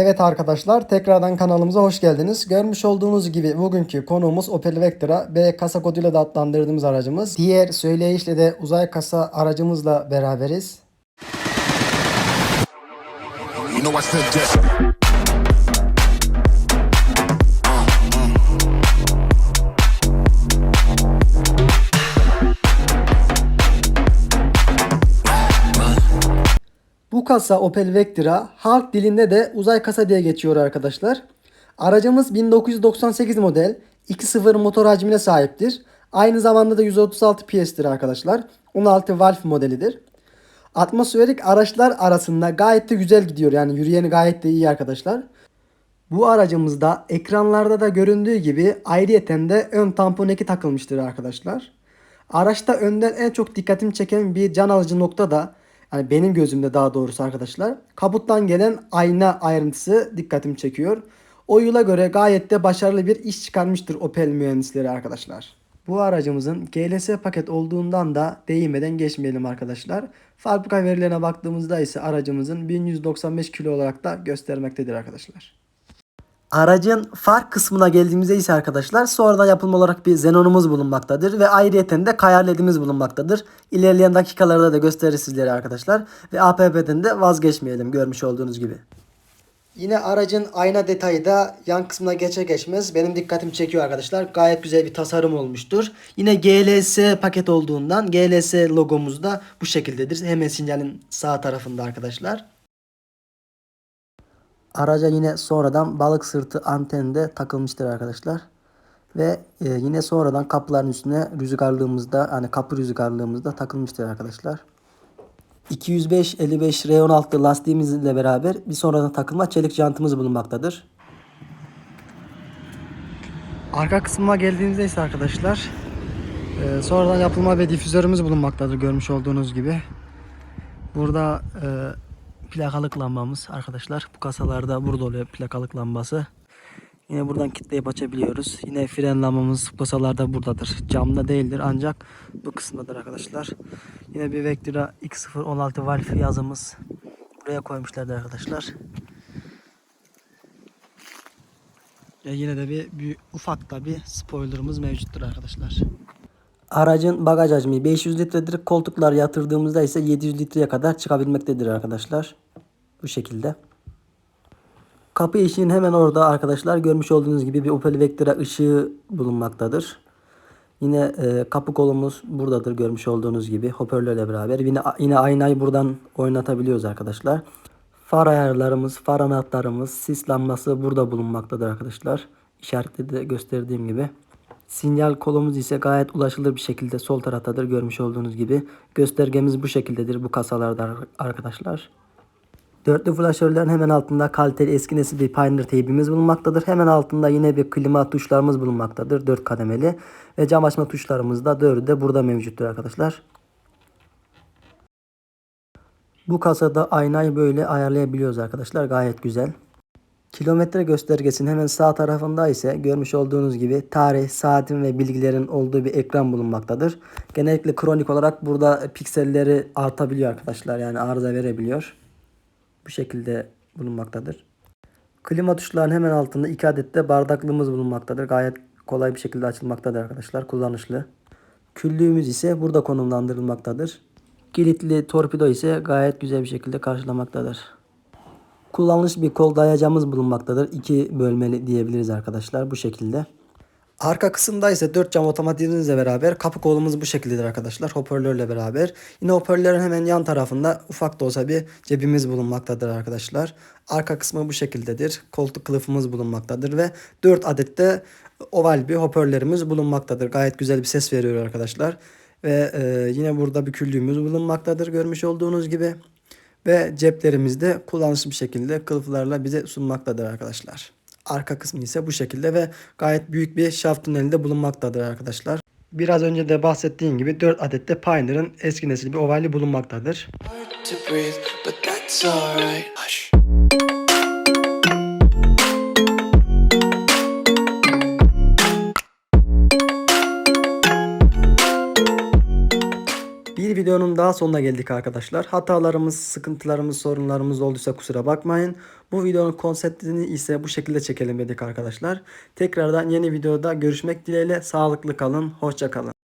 Evet arkadaşlar tekrardan kanalımıza hoş geldiniz. Görmüş olduğunuz gibi bugünkü konuğumuz Opel Vectra B kasa koduyla da adlandırdığımız aracımız. Diğer söyleyişle de uzay kasa aracımızla beraberiz. You know kasa Opel Vectra halk dilinde de uzay kasa diye geçiyor arkadaşlar. Aracımız 1998 model 2.0 motor hacmine sahiptir. Aynı zamanda da 136 PS'tir arkadaşlar. 16 valve modelidir. Atmosferik araçlar arasında gayet de güzel gidiyor. Yani yürüyeni gayet de iyi arkadaşlar. Bu aracımızda ekranlarda da göründüğü gibi ayrıyeten de ön tampon eki takılmıştır arkadaşlar. Araçta önden en çok dikkatimi çeken bir can alıcı nokta da yani benim gözümde daha doğrusu arkadaşlar kaputtan gelen ayna ayrıntısı dikkatimi çekiyor. O yıla göre gayet de başarılı bir iş çıkarmıştır Opel mühendisleri arkadaşlar. Bu aracımızın GLS paket olduğundan da değinmeden geçmeyelim arkadaşlar. Fabrika verilerine baktığımızda ise aracımızın 1195 kilo olarak da göstermektedir arkadaşlar. Aracın far kısmına geldiğimizde ise arkadaşlar sonradan yapılma olarak bir xenonumuz bulunmaktadır ve ayrıyeten de kayar ledimiz bulunmaktadır. İlerleyen dakikalarda da gösterir sizlere arkadaşlar ve APP'den de vazgeçmeyelim görmüş olduğunuz gibi. Yine aracın ayna detayı da yan kısmına geçe geçmez benim dikkatimi çekiyor arkadaşlar. Gayet güzel bir tasarım olmuştur. Yine GLS paket olduğundan GLS logomuz da bu şekildedir. Hemen sinyalin sağ tarafında arkadaşlar. Araca yine sonradan balık sırtı anteni de takılmıştır arkadaşlar. Ve e, yine sonradan kapıların üstüne rüzgarlığımızda hani kapı rüzgarlığımızda takılmıştır arkadaşlar. 205 55 R16 lastiğimizle beraber bir sonradan takılma çelik jantımız bulunmaktadır. Arka kısmına geldiğimizde ise arkadaşlar e, sonradan yapılma ve difüzörümüz bulunmaktadır görmüş olduğunuz gibi. Burada e, plakalık lambamız arkadaşlar. Bu kasalarda burada oluyor plakalık lambası. Yine buradan kitleyip açabiliyoruz. Yine fren lambamız bu kasalarda buradadır. Camda değildir ancak bu kısımdadır arkadaşlar. Yine bir Vectra X016 valve yazımız buraya koymuşlardı arkadaşlar. Ve yine de bir, bir ufak da bir spoilerımız mevcuttur arkadaşlar. Aracın bagaj hacmi 500 litredir. Koltuklar yatırdığımızda ise 700 litreye kadar çıkabilmektedir arkadaşlar. Bu şekilde. Kapı eşiğinin hemen orada arkadaşlar görmüş olduğunuz gibi bir Opel Vectra ışığı bulunmaktadır. Yine e, kapı kolumuz buradadır görmüş olduğunuz gibi hoparlörle beraber. Yine, yine aynayı buradan oynatabiliyoruz arkadaşlar. Far ayarlarımız, far anahtarımız, sis lambası burada bulunmaktadır arkadaşlar. İşaretli de gösterdiğim gibi. Sinyal kolumuz ise gayet ulaşılır bir şekilde sol taraftadır görmüş olduğunuz gibi. Göstergemiz bu şekildedir bu kasalarda arkadaşlar. Dörtlü flaşörlerin hemen altında kaliteli eski nesil bir Pioneer teybimiz bulunmaktadır. Hemen altında yine bir klima tuşlarımız bulunmaktadır. Dört kademeli. Ve cam açma tuşlarımız da dördü de burada mevcuttur arkadaşlar. Bu kasada aynayı böyle ayarlayabiliyoruz arkadaşlar. Gayet güzel. Kilometre göstergesinin hemen sağ tarafında ise görmüş olduğunuz gibi tarih, saatin ve bilgilerin olduğu bir ekran bulunmaktadır. Genellikle kronik olarak burada pikselleri artabiliyor arkadaşlar. Yani arıza verebiliyor. Bu şekilde bulunmaktadır. Klima tuşlarının hemen altında iki adet de bardaklığımız bulunmaktadır. Gayet kolay bir şekilde açılmaktadır arkadaşlar. Kullanışlı. Küllüğümüz ise burada konumlandırılmaktadır. Kilitli torpido ise gayet güzel bir şekilde karşılamaktadır. Kullanılmış bir kol dayacağımız bulunmaktadır. İki bölmeli diyebiliriz arkadaşlar bu şekilde. Arka kısımda ise 4 cam otomatiğimizle beraber kapı kolumuz bu şekildedir arkadaşlar. Hoparlörle beraber. Yine hoparlörün hemen yan tarafında ufak da olsa bir cebimiz bulunmaktadır arkadaşlar. Arka kısmı bu şekildedir. Koltuk kılıfımız bulunmaktadır ve 4 adet de oval bir hoparlörümüz bulunmaktadır. Gayet güzel bir ses veriyor arkadaşlar. Ve e, yine burada bir küllüğümüz bulunmaktadır görmüş olduğunuz gibi. Ve ceplerimizde kullanışlı bir şekilde kılıflarla bize sunmaktadır arkadaşlar. Arka kısmı ise bu şekilde ve gayet büyük bir şaft tünelinde bulunmaktadır arkadaşlar. Biraz önce de bahsettiğim gibi 4 adet de Pioneer'ın eski nesil bir ovali bulunmaktadır. hard to breathe, but that's. Videonun daha sonuna geldik arkadaşlar. Hatalarımız, sıkıntılarımız, sorunlarımız olduysa kusura bakmayın. Bu videonun konseptini ise bu şekilde çekelim dedik arkadaşlar. Tekrardan yeni videoda görüşmek dileğiyle sağlıklı kalın, hoşça kalın.